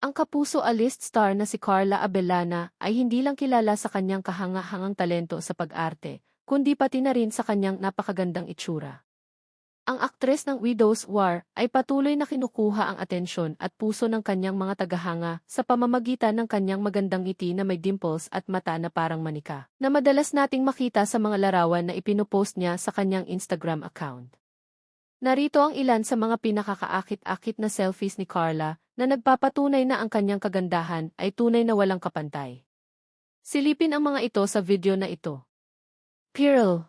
Ang kapuso alist star na si Carla Abellana ay hindi lang kilala sa kanyang kahanga-hangang talento sa pag-arte, kundi pati na rin sa kanyang napakagandang itsura. Ang aktres ng Widow's War ay patuloy na kinukuha ang atensyon at puso ng kanyang mga tagahanga sa pamamagitan ng kanyang magandang ngiti na may dimples at mata na parang manika, na madalas nating makita sa mga larawan na ipinupost niya sa kanyang Instagram account. Narito ang ilan sa mga pinakakaakit-akit na selfies ni Carla na nagpapatunay na ang kanyang kagandahan ay tunay na walang kapantay. Silipin ang mga ito sa video na ito. Pearl.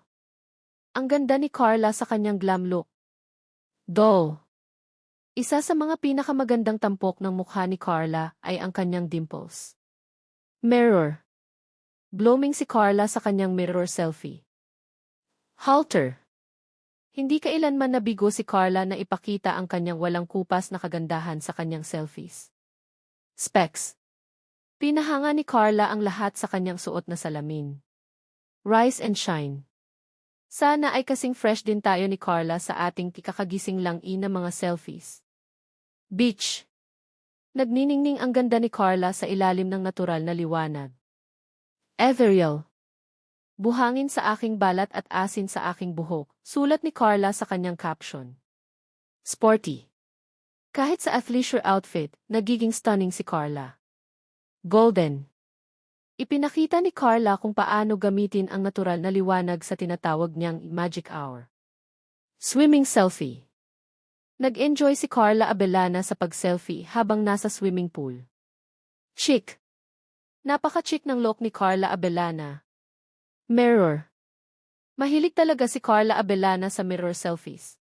Ang ganda ni Carla sa kanyang glam look. Doll. Isa sa mga pinakamagandang tampok ng mukha ni Carla ay ang kanyang dimples. Mirror. Blooming si Carla sa kanyang mirror selfie. Halter. Hindi kailanman nabigo si Carla na ipakita ang kanyang walang kupas na kagandahan sa kanyang selfies. Specs. Pinahanga ni Carla ang lahat sa kanyang suot na salamin. Rise and shine. Sana ay kasing fresh din tayo ni Carla sa ating kikakagising lang ina mga selfies. Beach. Nagniningning ang ganda ni Carla sa ilalim ng natural na liwanag. Ethereal. Buhangin sa aking balat at asin sa aking buhok, sulat ni Carla sa kanyang caption. Sporty. Kahit sa athleisure outfit, nagiging stunning si Carla. Golden. Ipinakita ni Carla kung paano gamitin ang natural na liwanag sa tinatawag niyang magic hour. Swimming selfie. Nag-enjoy si Carla Abellana sa pag-selfie habang nasa swimming pool. Chic. Napaka-chic ng look ni Carla Abellana, Mirror. Mahilig talaga si Carla Abellana sa mirror selfies.